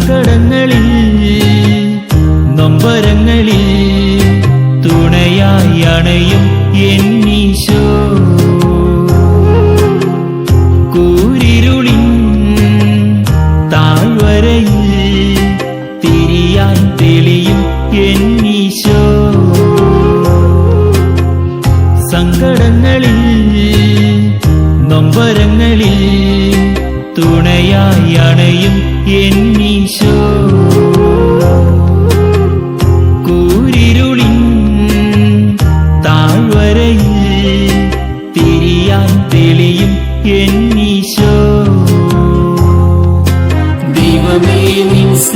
സങ്കടങ്ങളിൽ നൊമ്പരങ്ങളിൽ തുണയായി അണയും എന്നീശോ കൂരിരുളിൻ താഴ്വരയിൽ തിരിയാൻ തെളിയും എന്നീശോ സങ്കടങ്ങളിൽ നൊമ്പരങ്ങളിൽ തുണയായി അണയും എൻ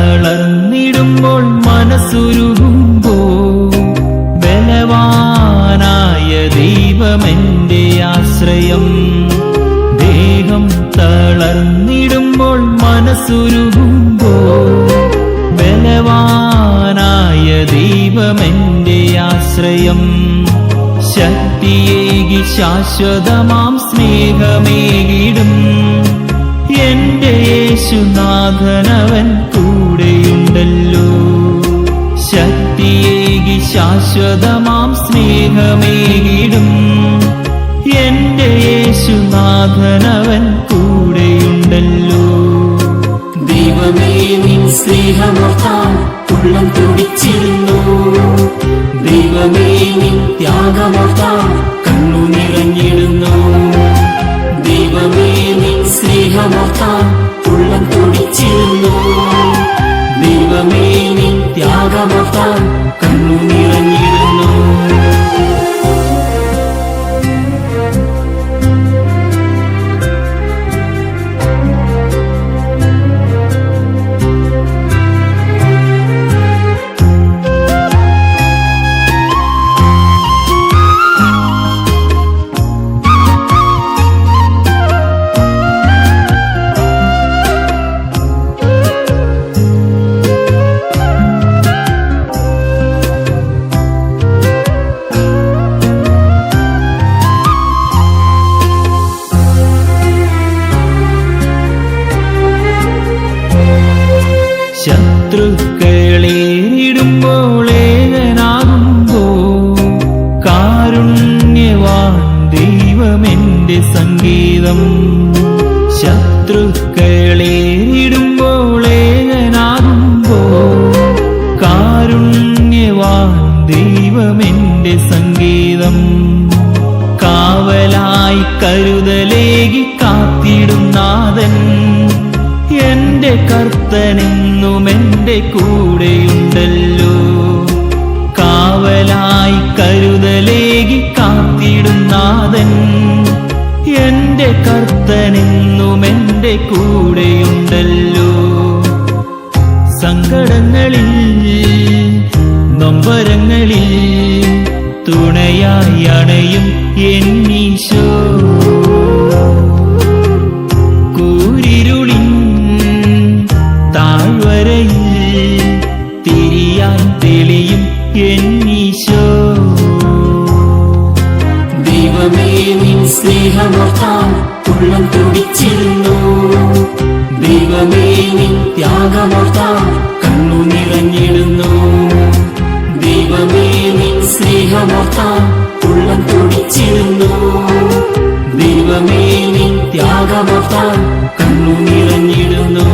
തളർന്നിടുമ്പോൾ മനസ്സുരുകുമ്പോ ബലവാനായ ദൈവമെന്റെ ആശ്രയം. ദേഹം തളർന്നിടുമ്പോൾ മനസ്സുരുകുമ്പോ ബലവാനായ ദൈവമെന്റെ ആശ്രയം. ശക്തിയേകി ശാശ്വതമാം സ്നേഹമേകിടും. എന്റെ യേശുനാഥനവൻ ശാശ്വതമാം സ്നേഹമേകിടും. എന്റെ യേശുനാഥനവൻ കൂടെയുണ്ടല്ലോ. ദൈവമേ നിൻ സ്നേഹമോർത്താൽ ഉള്ളം തുടിച്ചിരുന്നു ദൈവമേ നിൻ ത്യാഗമോർത്താൽ കണ്ണു നിറഞ്ഞിടുന്നു ശത്രുക്കളേറിടുമ്പോൾ ഏകനാകുമ്പോ കാരുണ്യവാൻ ദൈവമെന്റെ സംഗീതം. ശത്രുക്കളേറിടുമ്പോൾ ഏകനാകുമ്പോ കാരുണ്യവാൻ ദൈവമെന്റെ സംഗീതം. കാവലായി കരുതലേകി കാത്തിടും നാഥൻ. എന്റെ കർത്തനെന്നും എന്റെ കൂടെയുണ്ടല്ലോ. കാവലായി കരുതലേകി കാത്തിടുന്നാഥൻ എന്റെ കർത്തനെന്നും എന്റെ കൂടെയുണ്ടല്ലോ. സങ്കടങ്ങളിൽ എല്ലാം തെളിയും എന്നീശോ. ദൈവമേ നിൻ സ്നേഹമോർത്താൽ ഉള്ളം തുടിച്ചിരുന്നു. ദൈവമേ നിൻ ത്യാഗമോർത്താൽ കണ്ണു നിറഞ്ഞിടുന്നു ദൈവമേ നിൻ സ്നേഹമോർത്താൽ ഉള്ളം തുടിച്ചിരുന്നു. ദൈവമേ നിൻ ത്യാഗമോർത്താൽ കണ്ണു നിറഞ്ഞിടുന്നു